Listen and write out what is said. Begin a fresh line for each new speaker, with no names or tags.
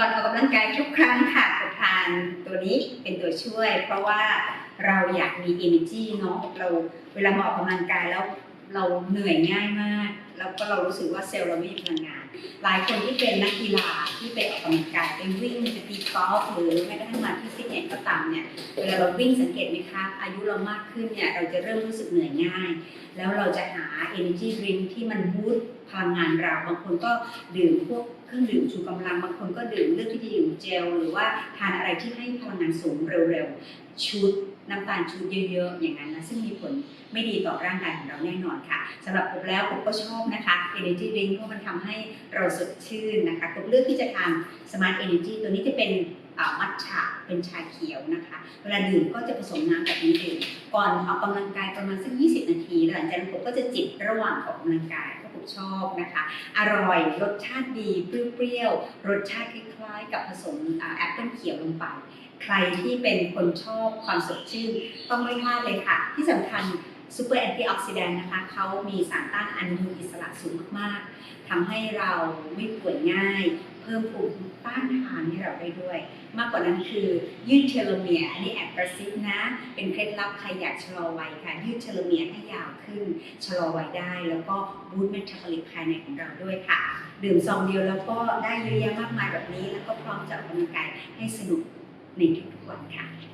ก่อนออกกำลังกายทุกครั้งค่ะจะทานตัวนี้เป็นตัวช่วย เพราะว่าเราอยากมี energy เนาะเราเวลามาออกกำลังกายแล้ว เราเหนื่อยง่ายมาก แล้วก็เรารู้สึกว่าเซลล์เราไม่มีพลังงาน หลายคนที่เป็นนักกีฬาที่ไปออกกำลังกายไปวิ่งไปตีกอล์ฟหรือแม้กระทั่งมาที่ฟิตเนสก็ตามเนี่ยเวลาเราวิ่งสังเกตไหมคะ อายุเรามากขึ้นเนี่ยเราจะเริ่มรู้สึกเหนื่อยง่าย แล้วเราจะหา energy drink ที่มันบูสต์พลังงานเราบางคนก็ดื่มพวกเครื่องดื่มชูกำลังบางคนก็ดื่มเลือกที่จะดื่มเจลหรือว่าทานอะไรที่ให้พลังงานสูงเร็วๆชุด น้ำตาลชุดเยอะๆ อย่างนั้นนะซึ่งมีผลไม่ดีต่อร่างกายของเราแน่นอนค่ะสำหรับผมแล้วผมก็ชอบนะคะ energy drink เพราะมันทำให้เราสดชื่นนะคะผมเลือกที่จะทาน smart energy ตัวนี้จะเป็นมัทฉะเป็นชาเขียวนะคะ เวลาดื่มก็จะผสมน้ำแบบนี้ดื่มก่อนออกกำลังกายประมาณสัก 20 นาที หลังจากนั้นผมก็จะจิบระหว่างออกกำลังกายเพราะผมชอบนะคะ อร่อยรสชาติดีเปรี้ยวๆรสชาติคล้ายๆ กับผสมแอปเปิลเขียวลงไป ใครที่เป็นคนชอบความสดชื่น ต้องไม่พลาดเลยค่ะ ที่สำคัญซูเปอร์แอนตี้ออกซิแดนต์นะคะเขามีสารต้านอนุมูลอิสระสูงมากๆทำให้เราไม่ป่วยง่าย เพิ่มภูมิต้านทานให้เราได้ด้วย มากกว่านั้นคือยืดเทโลเมียร์อันนี้แอบกระซิบนะ เป็นเคล็ดลับใครอยากชะลอวัยค่ะ ยืดเทโลเมียร์ให้ยาวขึ้น ชะลอวัยได้ แล้วก็บูตเมตาบอลิกภายในของเราด้วยค่ะ ดื่มซองเดียวแล้วก็ได้เยอะแยะมากมายแบบนี้ แล้วก็พร้อมจะออกกำลังกายให้สนุก ในทุกๆวันค่ะ